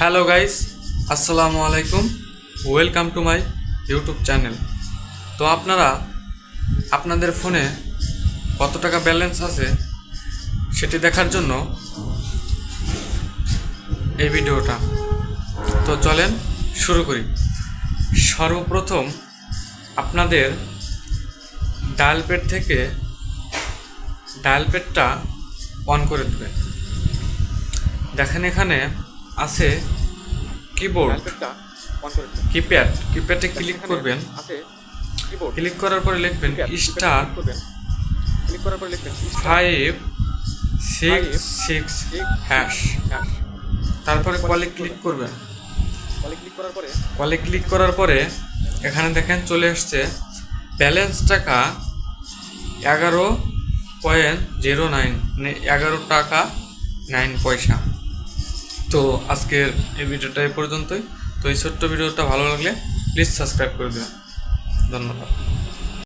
Hello guys আসসালামু আলাইকুম welcome to my YouTube channel তো আপনারা আপনাদের ফোনে কত টাকা ব্যালেন্স আছে সেটি দেখার জন্য এই ভিডিওটা। তো চলেন শুরু করি। সর্বপ্রথম আপনাদের ডায়াল প্যাড থেকে ডায়াল প্যাডটা অন করে দেবেন। দেখেন এখানে আছে কিবোর্ড কিপ্যাড কিপ্যাডে ক্লিক করবেন। ক্লিক করার পরে লিখবেন স্টার করবেন। ক্লিক করার পর লিখবেন five six six hash hash তারপরে কলে ক্লিক করবেন। কলে ক্লিক করার পরে কলে ক্লিক করার পরে এখানে দেখেন চলে আসছে ব্যালেন্স টাকা এগারো পয়েন্ট জিরো নাইন মানে এগারো টাকা নাইন পয়সা। তো আজকের এই ভিডিওটা এই পর্যন্তই। তো এই ছোট্ট ভিডিওটা ভালো লাগলে প্লিজ সাবস্ক্রাইব করে দেবেন। ধন্যবাদ।